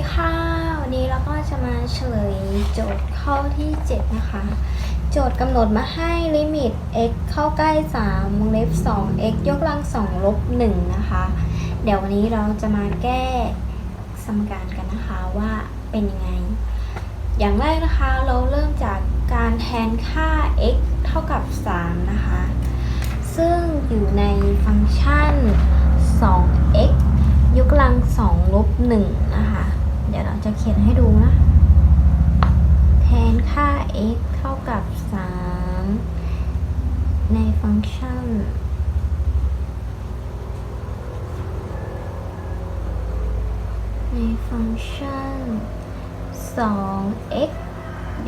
ดีค่ะวันนี้เราก็จะมาเฉลยโจทย์ข้อที่ 7 นะคะ โจทย์กำหนดมาให้ลิมิต x เข้าใกล้3วงเล็บ2 x ยกกำลัง2ลบ1นะคะ เดี๋ยววันนี้เราจะมาแก้สมการกันนะคะว่าเป็นยังไง อย่างแรกนะคะเราเริ่มจากการแทนค่า x เท่ากับ 3 นะคะ ซึ่งอยู่ในฟังก์ชัน 2x ยกกำลัง2ลบ1นะคะ เดี๋ยวเราจะเขียนให้ดูนะ แทนค่า x เท่ากับ 3 ในฟังก์ชัน ในฟังก์ชัน 2x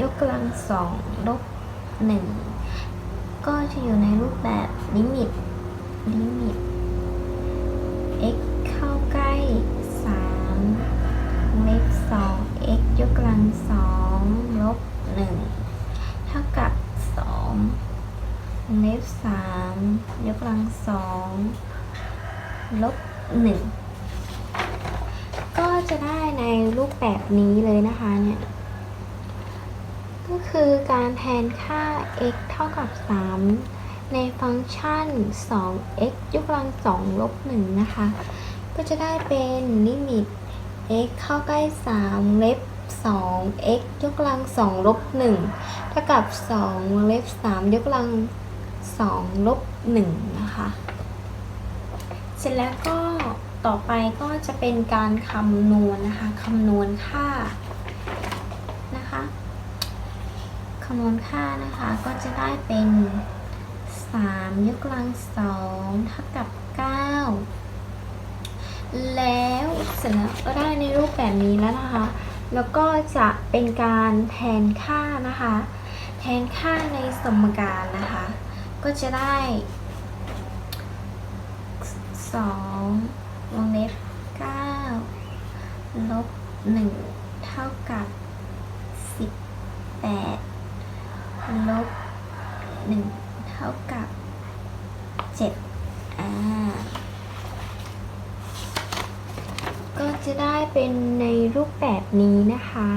ยกกำลัง 2 ลบ 1 ก็จะอยู่ในรูปแบบลิมิต ลิมิต x เข้าใกล้3วงเล็บ 2x ยกกำลัง2ลบ1เท่ากับ2วง เล็บ3ยกกำลัง2ลบ1ก็จะได้ในรูปแบบนี้เลยนะคะเนี่ย ก็คือการแทนค่า x เท่ากับ 3 ในฟังก์ชัน 2x ยกกำลัง2ลบ1นะคะ ก็จะได้เป็นลิมิต x เข้าใกล้ 3 เล็บ 2x ยกกำลัง2ลบ1เท่ากับ2วงเล็บ 3 ยกกำลัง 2ลบ1นะคะ เสร็จแล้วก็ต่อไปก็จะเป็นการคำนวณนะคะคำนวณค่านะคะคำนวณค่านะคะก็จะได้เป็น 3 ยกกำลัง2เท่ากับ 9 แล้วเสร็จแล้วก็ได้ในรูปแบบนี้แล้วนะคะ แล้วก็จะเป็นการแทนค่านะคะ แทนค่าในสมการนะคะ ก็จะได้2วงเล็บ9ลบ1เท่ากับ18ลบหนึ่งเท่ากับเจ็ดอ่า ก็จะได้เป็นในรูปแบบนี้นะคะ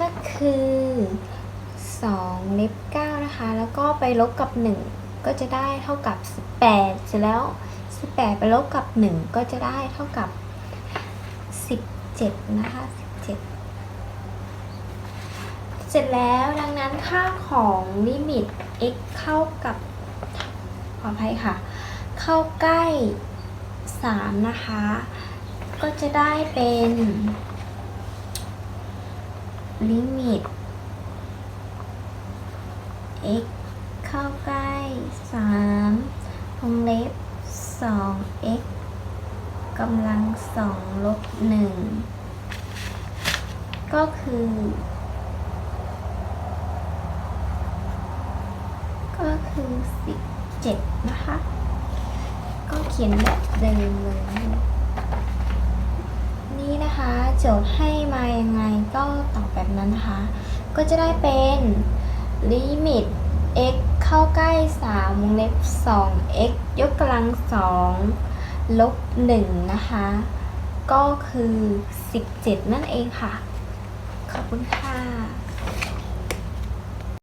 ก็คือ 2 เล็บ 9 นะคะ แล้วก็ไปลบกับ 1 ก็จะได้เท่ากับ 18 เสร็จแล้ว 18 ไปลบกับ 1 ก็จะได้เท่ากับ 17 นะคะ 17 เสร็จแล้วดังนั้นค่าของลิมิต x เข้ากับ ขออภัยค่ะ เข้าใกล้ 3 นะคะ ก็จะได้เป็นลิมิต x เข้าใก ล้3วงเล็บ 2x กำลัง2ลบ1ก็คือ ก็คือ17นะคะ ก็เขียนแบบเดิมเลย นี่นะคะ โจทย์ให้มายังไงก็ตอบแบบนั้นนะคะ ก็จะได้เป็นลิมิต x เข้าใกล้3วงเล็บ 2x ยกกำลัง2ลบ1นะคะ ก็คือ 17 นั่นเองค่ะ ขอบคุณค่ะ